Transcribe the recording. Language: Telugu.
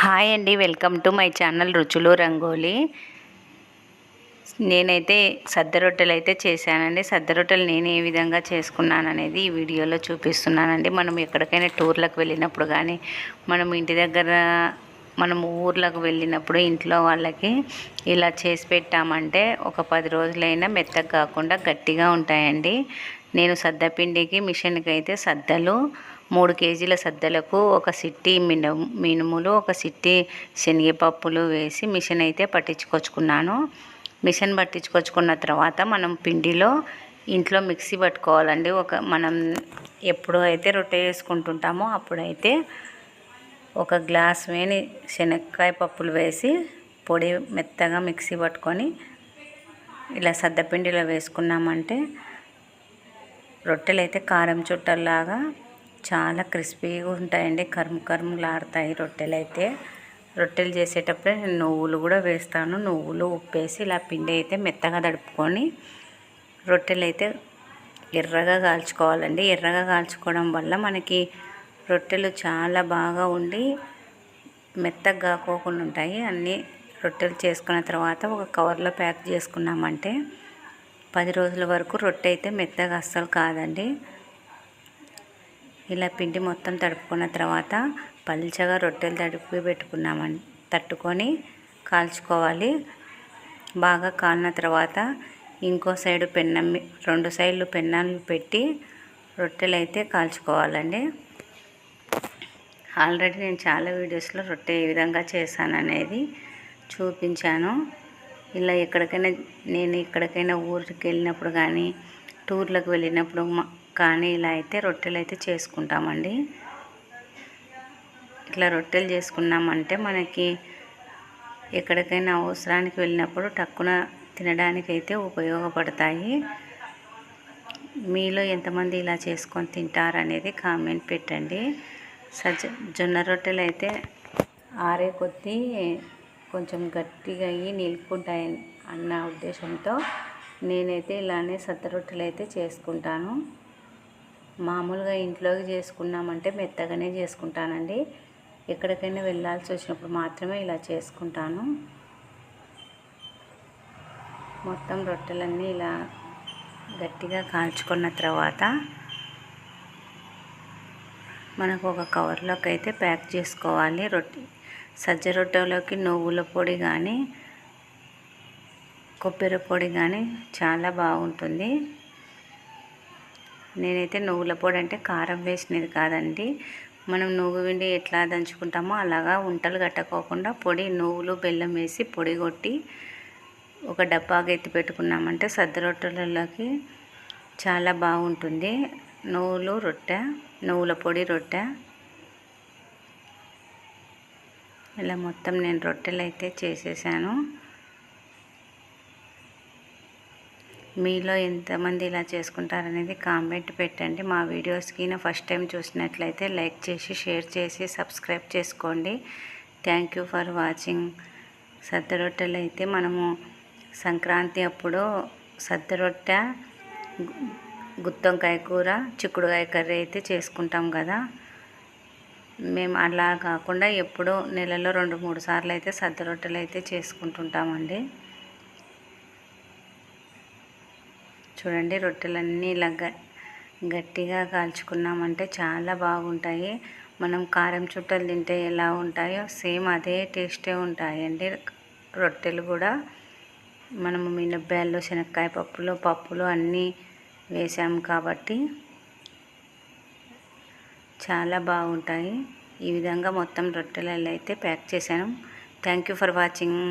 హాయ్ అండి వెల్కమ్ టు మై ఛానల్ రుచులు రంగోలి. నేనైతే సద్ద రొట్టెలు అయితే చేశానండి. సద్ద రొట్టెలు నేను ఏ విధంగా చేసుకున్నాను అనేది ఈ వీడియోలో చూపిస్తున్నానండి. మనం ఎక్కడికైనా టూర్లకు వెళ్ళినప్పుడు కానీ మనం ఇంటి దగ్గర మనం ఊర్లకు వెళ్ళినప్పుడు ఇంట్లో వాళ్ళకి ఇలా చేసి పెట్టామంటే ఒక పది రోజులైనా మెత్తగా కాకుండా గట్టిగా ఉంటాయండి. నేను సద్దపిండికి మిషన్కి అయితే సద్దలు మూడు కేజీల సద్దలకు ఒక సిట్టి మిను మినుములు ఒక సిట్టి శనగపప్పులు వేసి మిషన్ అయితే పట్టించుకొచ్చుకున్నాను. మిషన్ పట్టించుకొచ్చుకున్న తర్వాత మనం పిండిలో ఇంట్లో మిక్సీ పట్టుకోవాలండి. ఒక మనం ఎప్పుడు అయితే రొట్టె వేసుకుంటుంటామో అప్పుడైతే ఒక గ్లాస్ వేని శనక్కాయ పప్పులు వేసి పొడి మెత్తగా మిక్సీ పట్టుకొని ఇలా సద్దపిండిలో వేసుకున్నామంటే రొట్టెలు అయితే కారం చుట్టల్లాగా చాలా క్రిస్పీగా ఉంటాయండి. కరుము కరుములాడతాయి రొట్టెలు అయితే రొట్టెలు చేసేటప్పుడే నేను నువ్వులు కూడా వేస్తాను. నువ్వులు ఉప్పేసి ఇలా పిండి అయితే మెత్తగా తడుపుకొని రొట్టెలు అయితే ఎర్రగా కాల్చుకోవాలండి. ఎర్రగా కాల్చుకోవడం వల్ల మనకి రొట్టెలు చాలా బాగా ఉండి మెత్తగా కాకోకుండా ఉంటాయి. అన్నీ రొట్టెలు చేసుకున్న తర్వాత ఒక కవర్లో ప్యాక్ చేసుకున్నామంటే పది రోజుల వరకు రొట్టె అయితే మెత్తగా అస్సలు కాదండి. ఇలా పిండి మొత్తం తడుపుకున్న తర్వాత పల్చగా రొట్టెలు తడిపి పెట్టుకున్నామని తట్టుకొని కాల్చుకోవాలి. బాగా కాలిన తర్వాత ఇంకో సైడు పెన్నం రెండు సైడ్లు పెన్నాలు పెట్టి రొట్టెలు అయితే కాల్చుకోవాలండి. ఆల్రెడీ నేను చాలా వీడియోస్లో రొట్టె ఏ విధంగా చేశాననేది చూపించాను. ఇలా ఎక్కడికైనా నేను ఎక్కడికైనా ఊరికి వెళ్ళినప్పుడు కానీ టూర్లకు వెళ్ళినప్పుడు కానీ ఇలా అయితే రొట్టెలు అయితే చేసుకుంటామండి. ఇట్లా రొట్టెలు చేసుకున్నామంటే మనకి ఎక్కడికైనా అవసరానికి వెళ్ళినప్పుడు టక్కున తినడానికి అయితే ఉపయోగపడతాయి. మీలో ఎంతమంది ఇలా చేసుకొని తింటారనేది కామెంట్ పెట్టండి. సజ్జ జొన్న రొట్టెలు అయితే ఆరే కొద్దీ కొంచెం గట్టిగా అయ్యి నిలుపుకుంటాయి అన్న ఉద్దేశంతో నేనైతే ఇలానే సత్త రొట్టెలు అయితే చేసుకుంటాను. మామూలుగా ఇంట్లోకి చేసుకున్నామంటే మెత్తగానే చేసుకుంటానండి. ఎక్కడికైనా వెళ్ళాల్సి వచ్చినప్పుడు మాత్రమే ఇలా చేసుకుంటాను. మొత్తం రొట్టెలన్నీ ఇలా గట్టిగా కాల్చుకున్న తర్వాత మనకు ఒక కవర్లోకి అయితే ప్యాక్ చేసుకోవాలి. రొట్టె సజ్జ రొట్టెలోకి నువ్వుల పొడి కానీ కొబ్బరి పొడి కానీ చాలా బాగుంటుంది. నేనైతే నువ్వుల పొడి అంటే కారం వేసినది కాదండి. మనం నువ్వు విండి ఎట్లా దంచుకుంటామో అలాగా ఉంటలు కట్టకోకుండా పొడి నువ్వులు బెల్లం వేసి పొడి కొట్టి ఒక డబ్బాగా ఎత్తి పెట్టుకున్నామంటే సద్ద రొట్టెలలోకి చాలా బాగుంటుంది. నువ్వులు రొట్టె నువ్వుల పొడి రొట్టె. ఇలా మొత్తం నేను రొట్టెలు అయితే చేసేసాను. మీలో ఎంతమంది ఇలా చేసుకుంటారనేది కామెంట్ పెట్టండి. మా వీడియోస్కి ఫస్ట్ టైం చూసినట్లయితే లైక్ చేసి షేర్ చేసి సబ్స్క్రైబ్ చేసుకోండి. Thank you for watching. సద్ద రొట్టెలు అయితే మనము సంక్రాంతి అప్పుడు సద్ద రొట్టె గుత్తొంకాయ కూర చిక్కుడుకాయ కర్రీ అయితే చేసుకుంటాం కదా. మేము అలా కాకుండా ఎప్పుడూ నెలలో రెండు మూడు సార్లు అయితే సద్ద రొట్టెలు అయితే చేసుకుంటుంటామండి. చూడండి రొట్టెలన్నీ ఇలా గట్టిగా కాల్చుకున్నామంటే చాలా బాగుంటాయి. మనం కారం చుట్టలు తింటే ఎలా ఉంటాయో సేమ్ అదే టేస్టే ఉంటాయండి. రొట్టెలు కూడా మనము మినప్పాయలు శనక్కాయ పప్పులు పప్పులు అన్నీ వేసాము కాబట్టి చాలా బాగుంటాయి. ఈ విధంగా మొత్తం రొట్టెలలో అయితే ప్యాక్ చేశాను. Thank you for watching.